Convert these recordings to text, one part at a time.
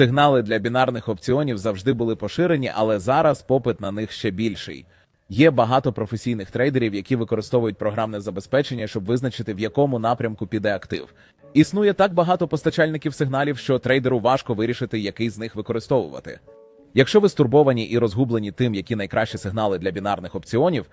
Сигнали для бінарних опціонів завжди були поширені, але зараз попит на них ще більший. Є багато професійних трейдерів, які використовують програмне забезпечення, щоб визначити, в якому напрямку піде актив. Існує так багато постачальників сигналів, що трейдеру важко вирішити, який з них використовувати. Якщо ви стурбовані і розгублені тим, які найкращі сигнали для бінарних опціонів,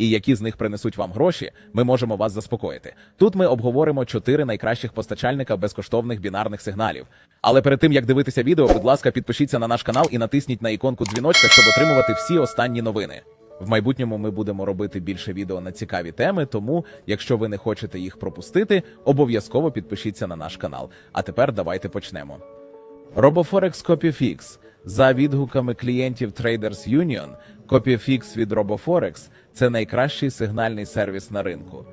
і які з них принесуть вам гроші, ми можемо вас заспокоїти. Тут ми обговоримо чотири найкращих постачальника безкоштовних бінарних сигналів. Але перед тим як дивитися відео, будь ласка, підпишіться на наш канал і натисніть на іконку дзвіночка, щоб отримувати всі останні новини. В майбутньому ми будемо робити більше відео на цікаві теми, тому, якщо ви не хочете їх пропустити, обов'язково підпишіться на наш канал. А тепер давайте почнемо. RoboForex CopyFix. За відгуками клієнтів Traders Union, CopyFix від RoboForex – це найкращий сигнальний сервіс на ринку.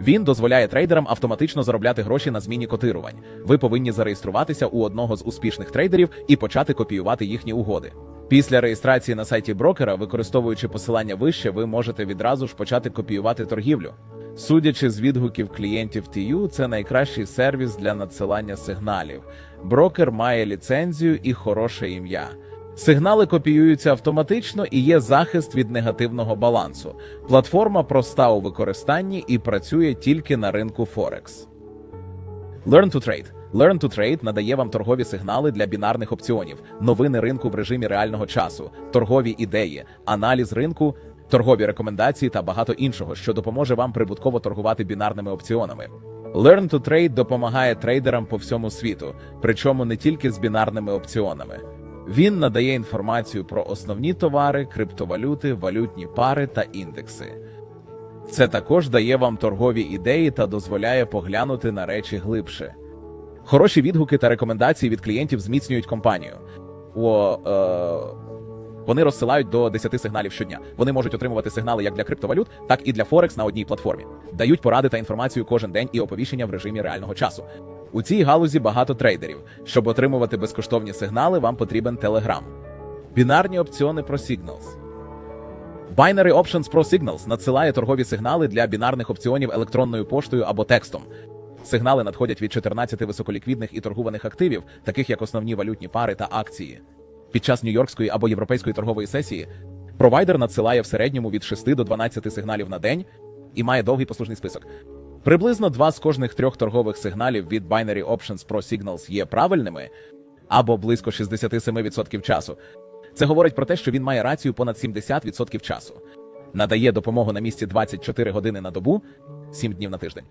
Він дозволяє трейдерам автоматично заробляти гроші на зміні котирувань. Ви повинні зареєструватися у одного з успішних трейдерів і почати копіювати їхні угоди. Після реєстрації на сайті брокера, використовуючи посилання вище, ви можете відразу ж почати копіювати торгівлю. Судячи з відгуків клієнтів TU, це найкращий сервіс для надсилання сигналів. Брокер має ліцензію і хороше ім'я. Сигнали копіюються автоматично і є захист від негативного балансу. Платформа проста у використанні і працює тільки на ринку Форекс. Learn to Trade. Learn to Trade надає вам торгові сигнали для бінарних опціонів, новини ринку в режимі реального часу, торгові ідеї, аналіз ринку, торгові рекомендації та багато іншого, що допоможе вам прибутково торгувати бінарними опціонами. Learn to Trade допомагає трейдерам по всьому світу, причому не тільки з бінарними опціонами. Він надає інформацію про основні товари, криптовалюти, валютні пари та індекси. Це також дає вам торгові ідеї та дозволяє поглянути на речі глибше. Хороші відгуки та рекомендації від клієнтів зміцнюють компанію. О, е, вони розсилають до 10 сигналів щодня. Вони можуть отримувати сигнали як для криптовалют, так і для Форекс на одній платформі. Дають поради та інформацію кожен день і оповіщення в режимі реального часу. У цій галузі багато трейдерів. Щоб отримувати безкоштовні сигнали, вам потрібен Telegram. Бінарні опціони про Signals. Binary Options Pro Signals надсилає торгові сигнали для бінарних опціонів електронною поштою або текстом. Сигнали надходять від 14 високоліквідних і торгуваних активів, таких як основні валютні пари та акції. Під час нью-йоркської або європейської торгової сесії провайдер надсилає в середньому від 6 до 12 сигналів на день і має довгий послужний список. Приблизно два з кожних трьох торгових сигналів від Binary Options Pro Signals є правильними або близько 67% часу. Це говорить про те, що він має рацію понад 70% часу. Надає допомогу на місці 24 години на добу, 7 днів на тиждень.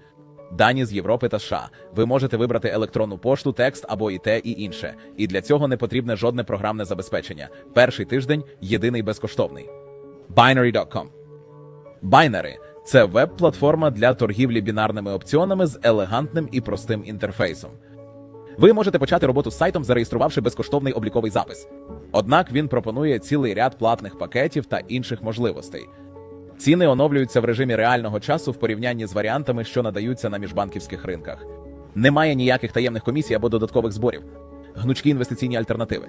Дані з Європи та США. Ви можете вибрати електронну пошту, текст або і те, і інше. І для цього не потрібне жодне програмне забезпечення. Перший тиждень єдиний безкоштовний. Binary.com Байнери це веб-платформа для торгівлі бінарними опціонами з елегантним і простим інтерфейсом. Ви можете почати роботу з сайтом, зареєструвавши безкоштовний обліковий запис. Однак він пропонує цілий ряд платних пакетів та інших можливостей. Ціни оновлюються в режимі реального часу в порівнянні з варіантами, що надаються на міжбанківських ринках. Немає ніяких таємних комісій або додаткових зборів, гнучкі інвестиційні альтернативи,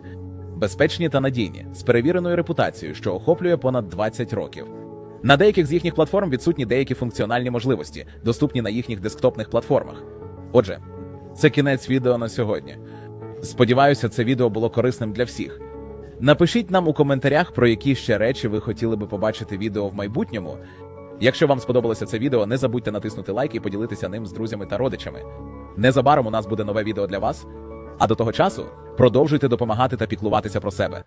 безпечні та надійні, з перевіреною репутацією, що охоплює понад 20 років. На деяких з їхніх платформ відсутні деякі функціональні можливості, доступні на їхніх десктопних платформах. Отже, це кінець відео на сьогодні. Сподіваюся, це відео було корисним для всіх. Напишіть нам у коментарях, про які ще речі ви хотіли би побачити відео в майбутньому. Якщо вам сподобалося це відео, не забудьте натиснути лайк і поділитися ним з друзями та родичами. Незабаром у нас буде нове відео для вас. А до того часу продовжуйте допомагати та піклуватися про себе.